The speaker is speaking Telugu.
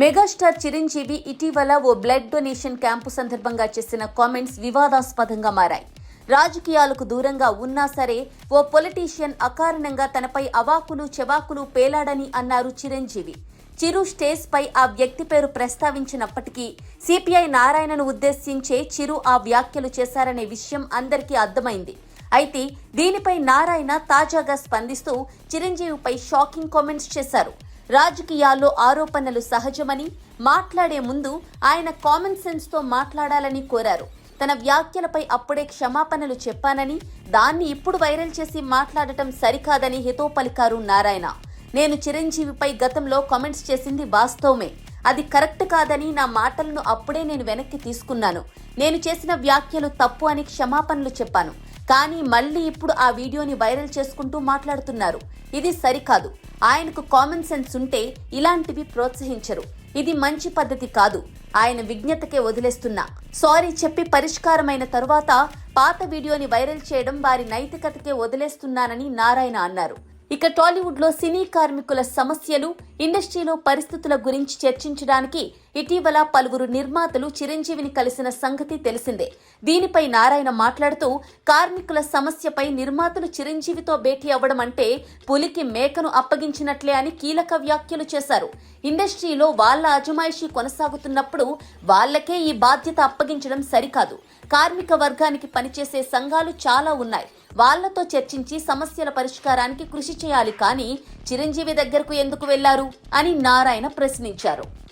మెగాస్టార్ చిరంజీవి ఇటీవల ఓ బ్లడ్ డొనేషన్ క్యాంపు సందర్భంగా చేసిన కామెంట్స్ వివాదాస్పదంగా మారాయి. రాజకీయాలకు దూరంగా ఉన్నా సరే ఓ పొలిటీషియన్ అకారణంగా తనపై అవాకులు చెవాకులు పేలాడని అన్నారు చిరంజీవి. చిరు స్టేజ్ పై ఆ వ్యక్తి పేరు ప్రస్తావించినప్పటికీ సిపిఐ నారాయణను ఉద్దేశించే చిరు ఆ వ్యాఖ్యలు చేశారనే విషయం అందరికీ అర్థమైంది. అయితే దీనిపై నారాయణ తాజాగా స్పందిస్తూ చిరంజీవిపై షాకింగ్ కామెంట్స్ చేశారు. రాజకీయాల్లో ఆరోపణలు సహజమని మాట్లాడే ముందు ఆయన కామన్ సెన్స్తో మాట్లాడాలని కోరారు. తన వ్యాఖ్యలపై అప్పుడే క్షమాపణలు చెప్పానని దాన్ని ఇప్పుడు వైరల్ చేసి మాట్లాడటం సరికాదని హితో పలికారు నారాయణ. నేను చిరంజీవిపై గతంలో కామెంట్స్ చేసింది వాస్తవమే. అది కరెక్ట్ కాదని నా మాటలను అప్పుడే నేను వెనక్కి తీసుకున్నాను. నేను చేసిన వ్యాఖ్యలు తప్పు అని క్షమాపణలు చెప్పాను. కానీ మళ్ళీ ఇప్పుడు ఆ వీడియోని వైరల్ చేసుకుంటూ మాట్లాడుతున్నారు. ఇది సరికాదు. ఆయనకు కామన్ సెన్స్ ఉంటే ఇలాంటివి ప్రోత్సహించరు. ఇది మంచి పద్ధతి కాదు. ఆయన విజ్ఞతకే వదిలేస్తున్నా. సారీ చెప్పి పరిష్కారమైన తరువాత పాత వీడియోని వైరల్ చేయడం వారి నైతికతకే వదిలేస్తున్నానని నారాయణ అన్నారు. ఇక టాలీవుడ్లో సినీ కార్మికుల సమస్యలు ఇండస్ట్రీలో పరిస్థితుల గురించి చర్చించడానికి ఇటీవల పలువురు నిర్మాతలు చిరంజీవిని కలిసిన సంగతి తెలిసిందే. దీనిపై నారాయణ మాట్లాడుతూ కార్మికుల సమస్యపై నిర్మాతలు చిరంజీవితో భేటీ అవ్వడం అంటే పులికి మేకను అప్పగించినట్లే అని కీలక వ్యాఖ్యలు చేశారు. ఇండస్ట్రీలో వాళ్ళ అజమాయిషీ కొనసాగుతున్నప్పుడు వాళ్ళకే ఈ బాధ్యత అప్పగించడం సరికాదు. కార్మిక వర్గానికి పనిచేసే సంఘాలు చాలా ఉన్నాయి. వాళ్ళతో చర్చించి సమస్యల పరిష్కారానికి కృషి చేయాలి కానీ చిరంజీవి దగ్గరకు ఎందుకు వెళ్ళారు అని నారాయణ ప్రశ్నించారు.